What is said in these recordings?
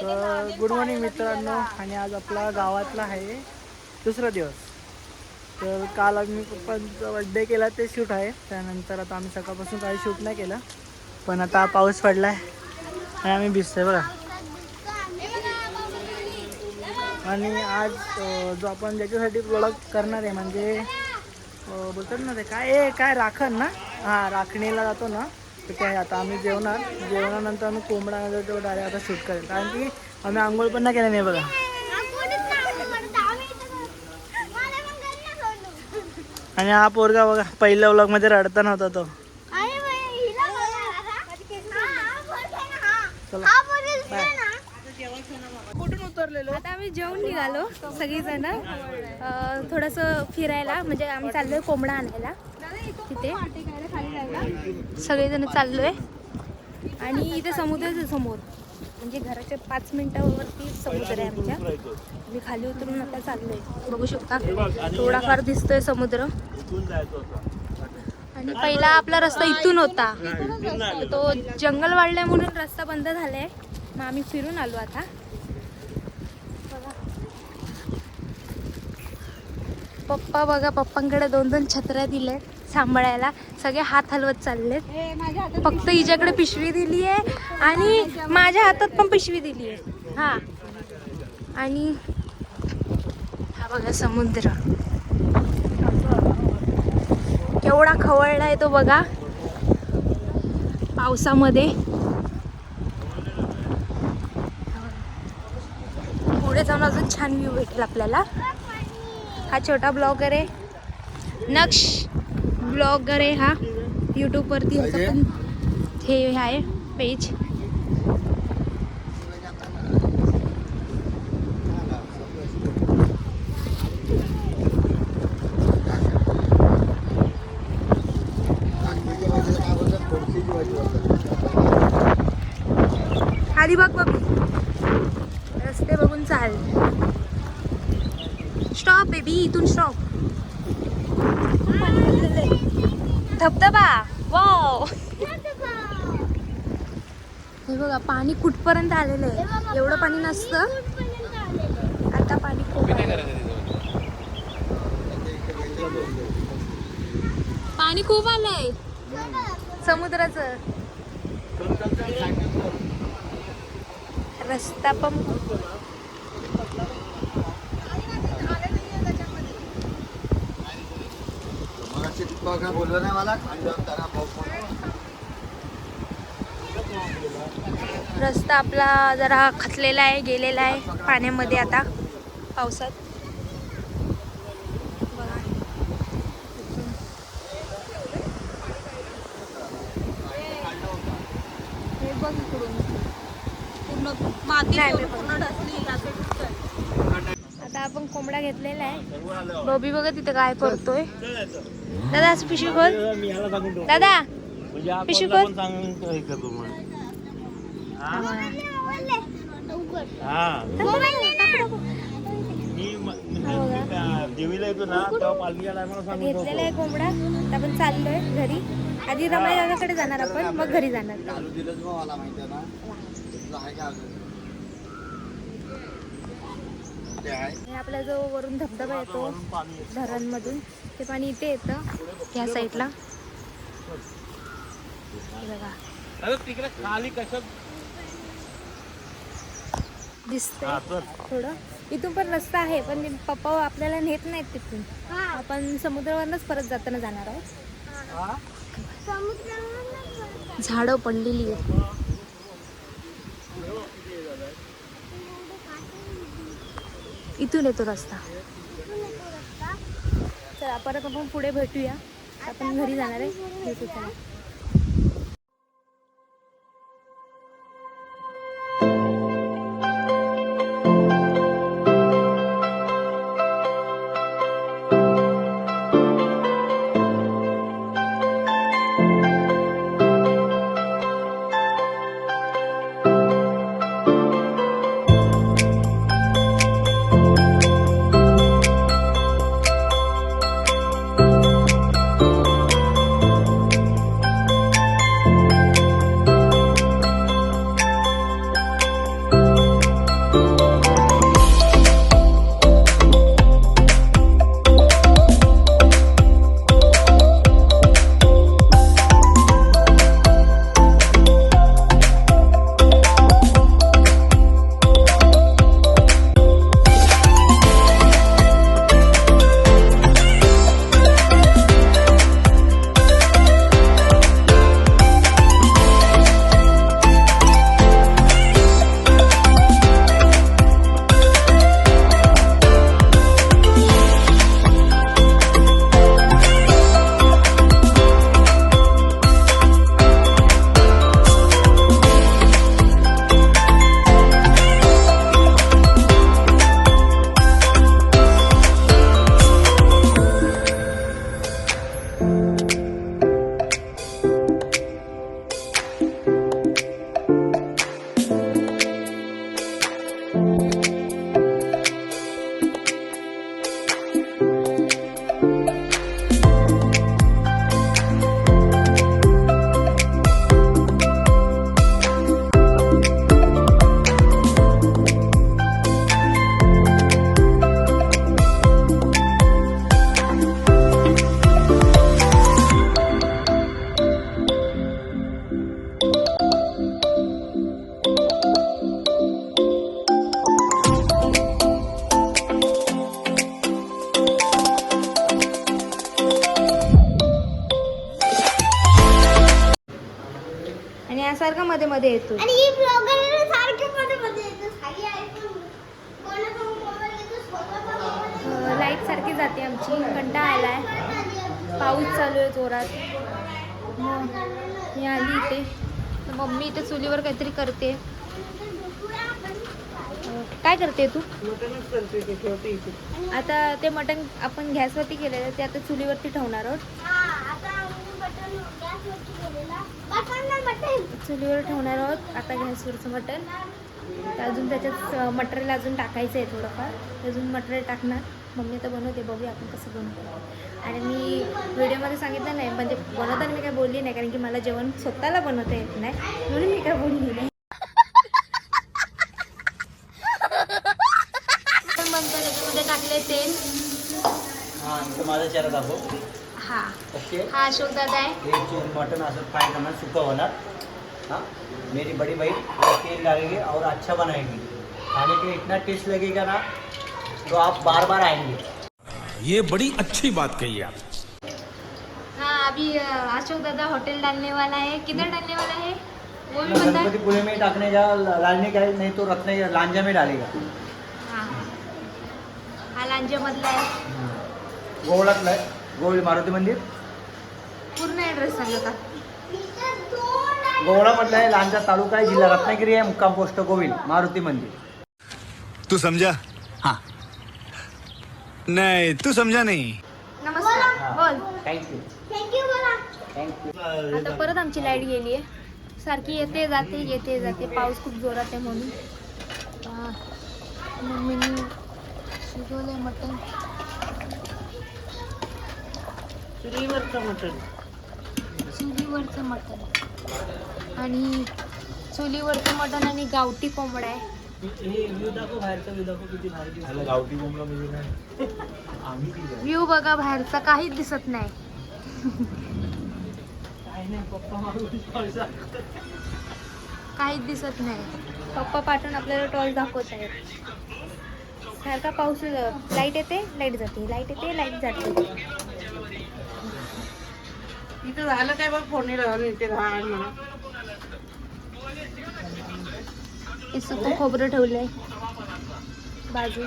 तर good morning मित्रांनो. आणि आज आपला गावातला आहे दुसरा दिवस. तर काल आम्ही पप्पांचा बड्डे केला ते शूट आहे. त्यानंतर आता आम्ही सकाळपासून काही शूट नाही केलं. पण आता पाऊस पडला आहे आणि आम्ही भिजतोय बघा. आणि आज जो आपण ज्याच्यासाठी प्रोडक्ट करणार आहे म्हणजे बोलतात ना ते काय ए काय राखण ना? हां राखणीला जातो ना. तर ते आहे आता आम्ही जेवणार. जेवणानंतर आम्ही कोंबडा नंतर तो डायरेक्ट आता शूट करेल. कारण की आम्ही आंघोळ पण नाही केलं नाही बघा. आणि हा पोरगा बघा पहिल्या व्लॉगमध्ये रडताना होता तो. कुठून उतरलेलो? आता आम्ही जेवण निघालो सगळीजण. थोडंसं फिरायला म्हणजे आम्ही चाललोय कोंबडा आणायला तिथे. सगळेजण चाललो आहे आणि इथे समुद्रच आहे समोर. म्हणजे घराच्या पाच मिनिटावरती समुद्र आहे आमच्या. मी खाली उतरून आता चाललो आहे बघू शकता. थोडाफार दिसतोय समुद्र. आणि पहिला आपला रस्ता इथून होता. तो जंगल वाढल्या म्हणून रस्ता बंद झालाय. मग आम्ही फिरून आलो आता. पप्पा बघा पप्पांकडे दोन दोन छत्र्या दिल्या सांभाळायला सगळे हात हलवत चाललेत. फक्त हिच्याकडे पिशवी दिली आहे आणि माझ्या हातात पण पिशवी दिली आहे. हा. आणि हा बघा समुद्र. केवढा खवळला आहे तो बघा. पावसामध्ये. पुढे जाऊन अजून छान व्ह्यू भेटेल आपल्याला. हा छोटा ब्लॉगर आहे नक्ष ब्लॉगर आहे हा. यूट्यूबवरती पण हे आहे पेज खाली बघ बघ. रस्ते बघून चाल. स्टॉप बेबी इथून स्टॉप धबधबा. वाव हे बघा पाणी कुठपर्यंत आलेलं आहे? एवढं पाणी नसतं. आता पाणी खूप आहे. पाणी खूप आलंय. समुद्राचं. रस्ता पण बोललो नाही मला खाली जाऊन त्याला पाऊस पडतो. रस्ता आपला जरा खचलेला आहे गेलेला आहे पाण्यामध्ये आता पावसात बघा. हे बघ इकडून. नाही, मी बघ. आता आपण कोंबडा घेतलेला आहे. बॉबी बघा तिथे काय करतोय. दादा असं पिशवी खोल. दादा पिशवी खोल. सांगून घेतलेला आहे कोंबडा. आपण चाललोय घरी. आधी रमाई दादाकडे जाणार आपण मग घरी जाणार. आहे? हे आपला जो वरून धबधबा येतो धरणमधून ते पाणी इथे येतं ह्या साईडला. हे बघा. तिकडे खाली कसं? दिसतंय थोडं. इथून पण रस्ता आहे पण पप्पा आपल्याला नेत नाहीत तिथून. आपण समुद्रावरनच परत जाताना जाणार आहोत. झाडं पडलेली आहेत. इथून येतो रस्ता. चला परत आपण पुढे भेटूया. आपण घरी जाणार आहे. भेटू चला मध्ये येतो. आणि ही ब्लॉगर सारखे मध्ये मध्ये येतो. साई आयफोन लाइट सारखी जाते आमची. कंटाळा आलाय. पाऊस चालू आहे जोरात. मग मी आली इथे. तर मम्मी इथे चुलीवर काहीतरी करते. काय करते तू? आता ते मटण आपण गॅसवरती केलेलं ते आता चुलीवरती ठेवणार आहोत हा आता आम्ही बटन गॅसवरती केलेला बटन ना बटन चुलीवर ठेवणार आहोत. आता गॅसवरचं मटण. तर अजून त्याच्यात मटेरियल अजून टाकायचं आहे थोडंफार. अजून मटेरियल टाकणार. मम्मी आता बनवते बघूया आपण कसं बनवतो. आणि मी व्हिडिओमध्ये सांगितलं नाही म्हणजे बनवताना मी काय बोलली नाही कारण की मला जेवण स्वतःला बनवता येत नाही. म्हणून मी काय बोलली नाही. त्याच्यामध्ये टाकले तेल. हा माझा चेहरा दाखव. हा अशोक दादा एक चूर मटन असं फ्राई करना सूखा होना हाँ मेरी बड़ी वो तेल डालेगी और अच्छा बनाएगी। खाने के इतना टेस्ट लगेगा ना तो आप बार बार आएँगे। ये बड़ी अच्छी बात कही आप। हाँ अभी अशोक दादा होटल डालने वाला है। किधर डालने वाला है? वो भी पता गणपतिपुरे में टाकने का डालने का नहीं तो रखने लांजा में डालेगा। हाँ। हा लांजेमधला आहे गोवळातलं आहे गोवळी मारुती मंदिर। पूर्ण ॲड्रेस सांगा का? गोवळामधलं आहे लांजा तालुका आहे जिल्हा रत्नागिरी आहे मुक्काम पोस्ट गोविल मारुती मंदिर. तू समझा हाँ. नहीं तू समझा नहीं. नमस्कार बोल. थँक्यू थँक्यू बोला. थँक्यू आता परत आमची लाइट गेली आहे. सारखी येते जाते येते जाते. पाऊस खूप जोरात आहे म्हणून. हा. मम्मीनी शिजवलंय मटण. चुलीवरचं मटन चुलीवरचं मटण. आणि चुलीवरचं मटण आणि गावठी कोंबडा आहे. हे व्ह्यू म्हणजे बघा बाहेरचा काहीच दिसत नाही. काहीच दिसत नाही. पप्पा पाठवून आपल्याला टॉल दाखवत आहेत. सारखा पाऊस लाइट येते लाइट जाते. लाइट येते लाइट जाते. इथं झालं काय बघ फोन राहून इथे राहा म्हणा हे सुकं खोबरं ठेवलंय. बाजू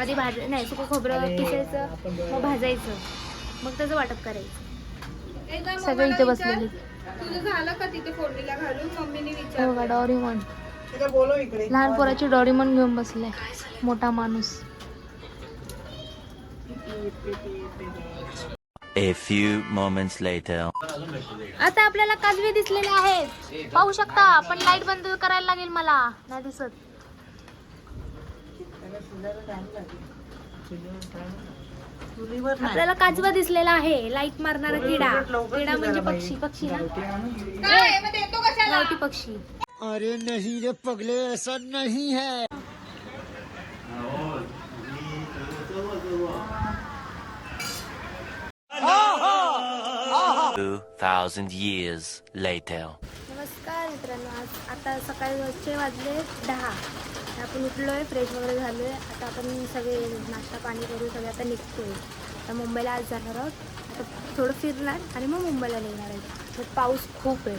आधी भाज नाही सुकं खोबरं किसायचं मग भाजायचं. मग त्याचं वाटप करायचं. सगळे इथे बसलेले. तुझं झालं का तिथे फोडणीला घालून? मम्मीने हे विचार डॉरीमॉन? लहान पोराची डॉरीमॉन घेऊन बसलाय मोठा माणूस. A few moments later. आता आपल्याला काजवे दिसलेले आहेत. पाहू शकता पण लाइट बंद करायला लागेल मला. नाही दिसत. आपल्याला काजवा दिसलेला आहे. लाइट मारणारा किडा. किडा म्हणजे पक्षी. पक्षी ना? पक्षी. अरे नहीं रे पगले ऐसा नहीं है. Two thousand years later. नमस्कार मित्रांनो आज आता सकाळी वाजचे वाजले दहा. आपण उठलोय फ्रेश वगैरे झालोय. आता आपण सगळे नाश्ता पाणी करू सगळे आता निघतोय. आता मुंबईला आज जाणार आहोत. आता थोडं फिरणार आणि मग मुंबईला निघणार आहे. तर पाऊस खूप आहे.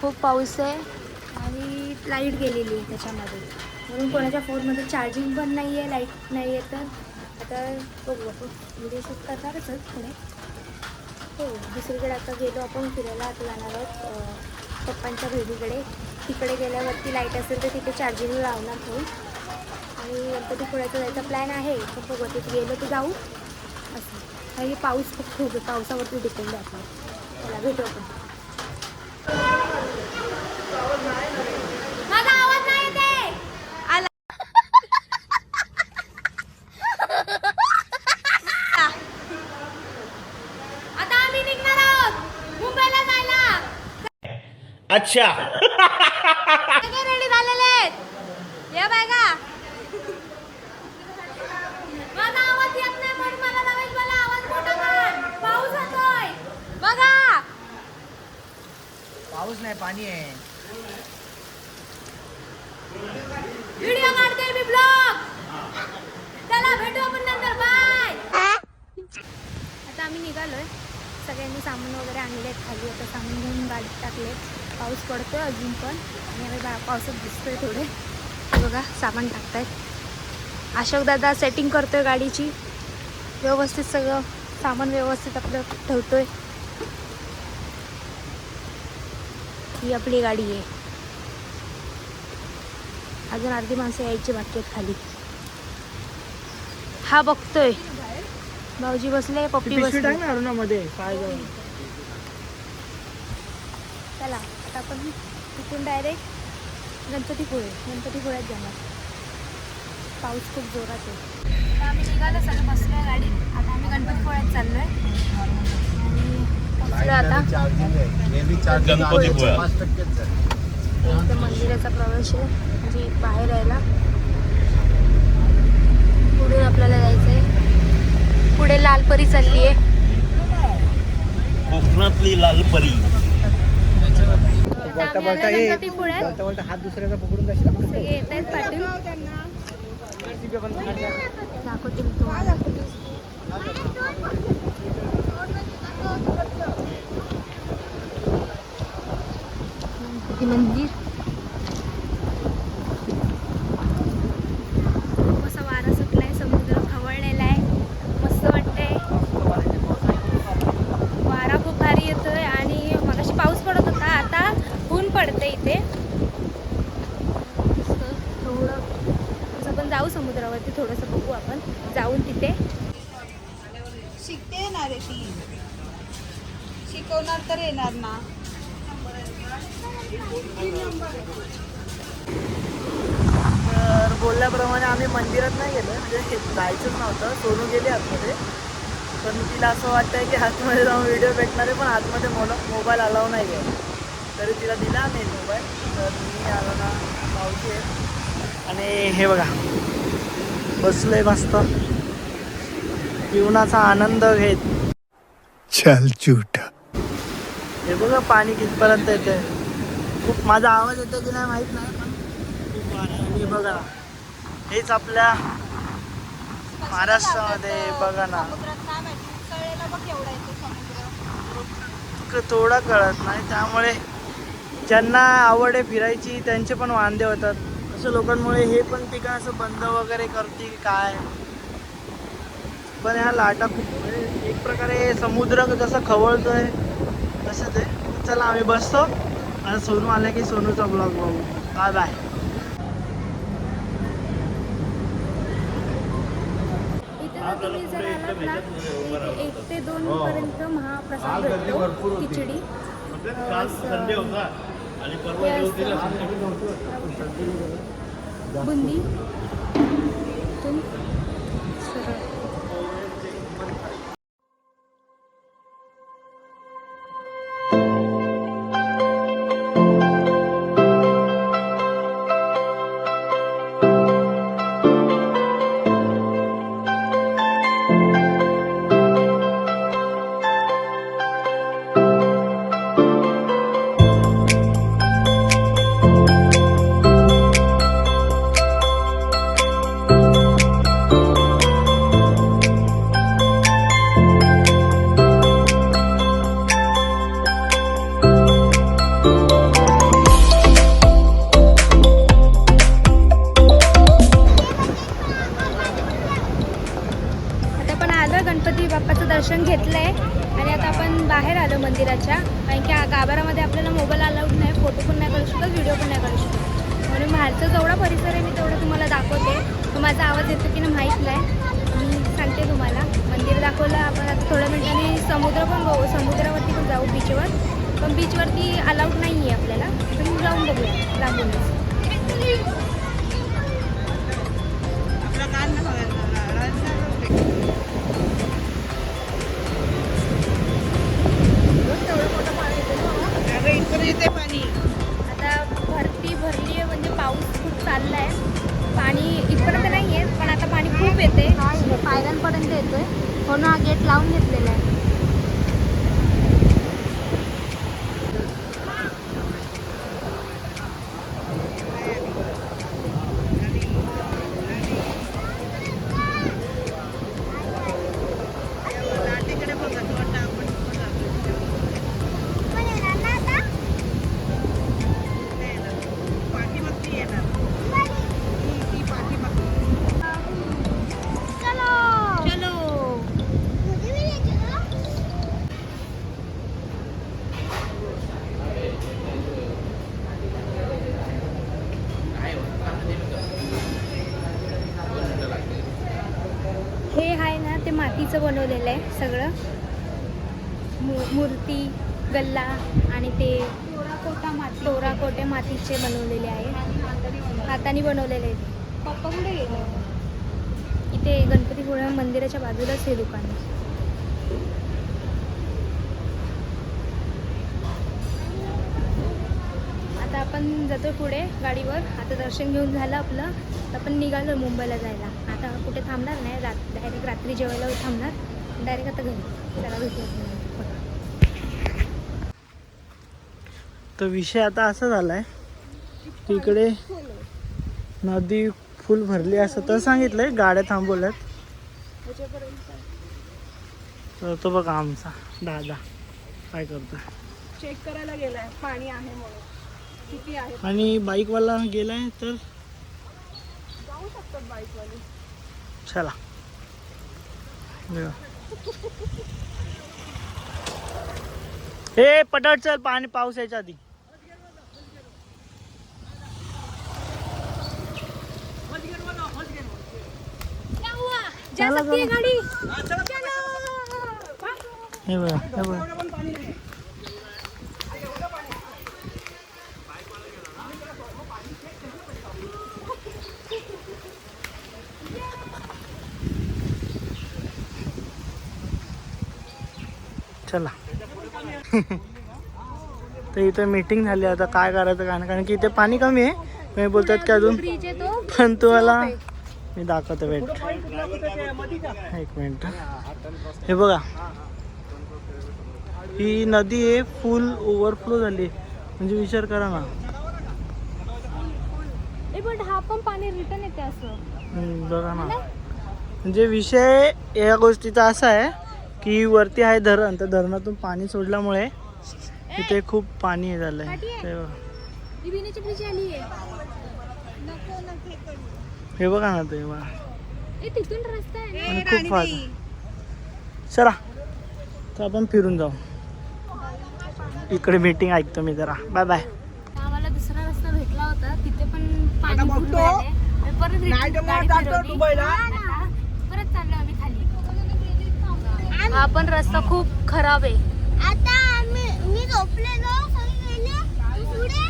खूप पाऊस आहे आणि लाइट गेलेली आहे त्याच्यामध्ये. म्हणून कोणाच्या फोनमध्ये चार्जिंग पण नाही आहे लाइट नाही आहे तर आता बघू आपण. व्हिडिओ शूट करणारच पुढे. हो दुसरीकडे आता गेलो आपण फिरायला. आता जाणार आहोत पप्पांच्या बहिणीकडे. तिकडे गेल्यावरती लाइट असेल तर तिथे चार्जिंग लावणार फोन आणि गणपतीपुळ्याचा जायचा प्लॅन आहे. तर बघू तिथे गेलो तर जाऊ. असं. आणि पाऊस खूप खूप पावसावरती डिपेंड आहे आपलं. त्याला भेटू आपण माझा आवाज नाही येते आला आता आम्ही निघणार आहोत मुंबईला जायला अच्छा. या बघा. माझा आवाज येत नाही म्हणून मला रमेश मला आवाज मोठा कर. पाऊस येतोय. बघा. पाऊस नाही पाणी आहे. व्हिडिओ काढते मी ब्लॉग. चला भेटू आपण नंतर. बाय. आता आम्ही निघालोय. सगळ्यांनी सामान वगैरे आणले खाली आता सामान घेऊन गाडीत टाकले पाऊस पडतोय अजून पण. आणि बा पावसात दिसतोय थोडे. बघा सामान टाकतायत. अशोक दादा सेटिंग करतोय गाडीची. व्यवस्थित सगळं सामान व्यवस्थित आपलं ठेवतोय. ही आपली गाडी आहे. अजून अर्धी माणसं यायची बाकी आहेत खाली. हा बघतोय. भाऊजी बसले पप्पी बसली. चला. आता आपण तिथून डायरेक्ट गणपतीपुळे गणपतीपुळ्यात जाणार पाऊस खूप जोरात आहे. आता आम्ही निघालो सगळं बसलोय गाडीत. आता आम्ही गणपतीपुळ्यात चाललोय. आणि पोहोचलो आता. इथं मंदिराचा प्रवेश आहे. म्हणजे बाहेर यायला. पुढे आपल्याला जायचं आहे पुढे लालपरी चालली आहे कोकणातली लाल परी बोलता बोलता ये. बोलता बोलता हात दुसऱ्याचा पकडून जाशील सगळे येत आहेत पाटील. दाखवते. मी तुम्हाला गणपती मंदिर असा वारा सुटलाय समुद्र खवळलेला आहे मस्त वाटतंय वारा खूप भारी येतोय आणि मगाशी पाऊस पडत होता आता ऊन पडते इथे मस्त थोडं असं आपण जाऊ समुद्रावरती थोडंसं बघू आपण जाऊन तिथे शिकते येणार आहे ती शिकवणार तर येणार ना. तर बोलल्याप्रमाणे आम्ही मंदिरात नाही गेलो म्हणजे हे जायचंच नव्हतं सोनू गेली आतमध्ये. पण तिला असं वाटतंय की आतमध्ये जाऊन व्हिडिओ भेटणार आहे पण आतमध्ये मोला मोबाईल अलाव नाही आहे. तरी तिला दिला नाही मोबाईल तर मी आलो ना पावशी आहे. आणि हे बघा बसलोय मस्त. जीवनाचा आनंद घेत. चल हे बघा पाणी कितपर्यंत येते खूप माझा आवाज येतो की नाही माहीत नाही पण खूप आणि बघा. हेच आपल्या महाराष्ट्रामध्ये बघा ना. थोडा कळत नाही त्यामुळे ज्यांना आवड आहे फिरायची त्यांचे पण वांदे होतात. अशा लोकांमुळे हे पण ठिकाण असं बंद वगैरे करते की काय? पण ह्या लाटा खूप म्हणजे एक प्रकारे समुद्र जसं खवळतोय तसं ते चला आम्ही बसतो आणि सोनू आले की सोनूचा ब्लॉग बघू. बाय बाय तुम्ही जर आलात ना इथे एक ते दोन पर्यंत महाप्रसाद भेटतो खिचडी. हे असतं. बुंदी. मातीचे बनवलेले आहे हाताने बनवलेले आहेत. पप्पा कुठे गेले इथे गणपतीपुळे मंदिराच्या बाजूलाच हे दुकान आहे. आता आपण जातो पुढे गाडीवर. आता दर्शन घेऊन झालं आपलं. आता आपण निघालो मुंबईला जायला. आता कुठे थांबणार नाही. रात डायरेक्ट रात्री जेवायला थांबणार. डायरेक्ट आता घरी. चला भेटूया तर विषय आता असा झाला आहे इकडे नदी फुल भरली असं तर सांगितलंय गाड्या थांबवल्यात. तर तो बघा आमचा दादा काय करतोय. चेक करायला गेलाय पाणी आहे म्हणून. किती आहे? आणि बाईकवाला गेलाय तर? जाऊ शकतात बाईकवाले. चला. ए पटाट चल पाणी पाऊस यायच्या आधी. चला, चला. हे बघा हे बघा. चला. तर इथे मीटिंग झाली आता काय करायचं काय नाही कारण की इथे पाणी कमी आहे. मी बोलतात की अजून ब्रिज आहे तो. पण तुम्हाला मी दाखवतो वेट एक मिनिट. हे बघा. ही नदी आहे फुल ओव्हरफ्लो झाली. म्हणजे विचार करा ना. ए पण हा पण पाणी रिटर्न येते असं. हम्म, बघा ना. म्हणजे विषय या गोष्टीचा असा आहे की वरती आहे धरण तर धरणातून पाणी सोडल्यामुळे इथे खूप पाणी हे झालंय. ते बघा. ही बघा ना ते बघा तिथून रस्ता आहे आणि खूप फार चला तर आपण फिरून जाऊ. इकडे मीटिंग ऐकतो मी जरा. बाय बाय आम्हाला दुसरा रस्ता भेटला होता. तिथे पण पाणी. आणि परत return गाडी फिरवली. आता परत चाललो आम्ही खाली. हा पण रस्ता खूप खराब आहे. आता आम्ही मी झोपलेलो सगळे गेले. तू पुढे?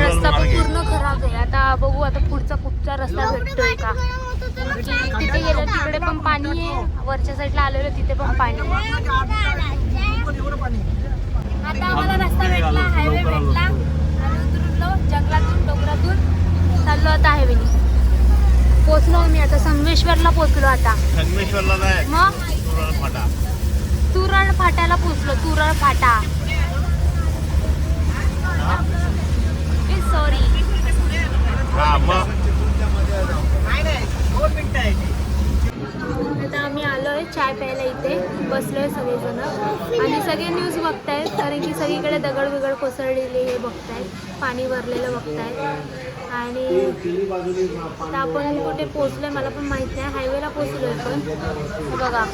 रस्ता पण पूर्ण खराब आहे. आता बघू आता पुढचा कुठचा रस्ता भेटतोय का. म्हणजे तिथे गेलं तिकडे पण पाणी आहे. वरच्या साईडला आलेलो तिथे पण पाणी आता आम्हाला रस्ता भेटला हायवे भेटला. उतरलो जंगलातून डोंगरातून चाललो आता हायवेने पोचलो आम्ही आता संगमेश्वरला पोचलो आता. मग? तुरळ फाट्याला पोचलो तुरळ फाटा. सॉरी आता आम्ही आलोय चाय प्यायला इथे बसलोय सगळेजण. आणि सगळे न्यूज बघतायत कारण की सगळीकडे दगड बिगड कोसळलेले हे बघतायत पाणी भरलेलं बघतायत. आणि आपण कुठे पोचलोय मला पण माहीत नाही. हायवेला पोचलोय पण. बघा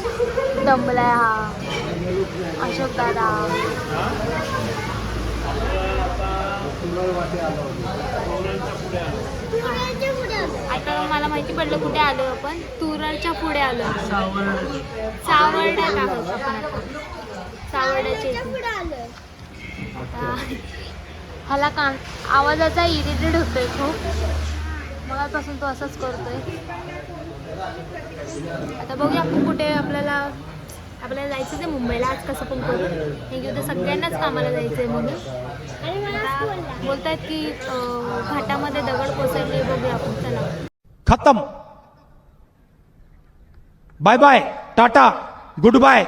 दमलाय हा. अशोक दादा. आता मला माहिती पडलं कुठे आलो आपण. तुरळच्या पुढे आलो सावर्ड्यात आहोत आपण आता. सावर्ड्याचे ह्याला का आवाजाचा इरिटेड होतोय खूप. मगापासून तो असंच करतोय. आता बघूया आपण कुठे आपल्याला आपल्याला जायचं आहे मुंबईला. आज कसं पण करू. हे यू तर सगळ्यांनाच कामाला जायचं आहे म्हणून बोलतात की घाटामध्ये दगड कोसळले बघूया आपण. चला. खतम. Bye bye tata good bye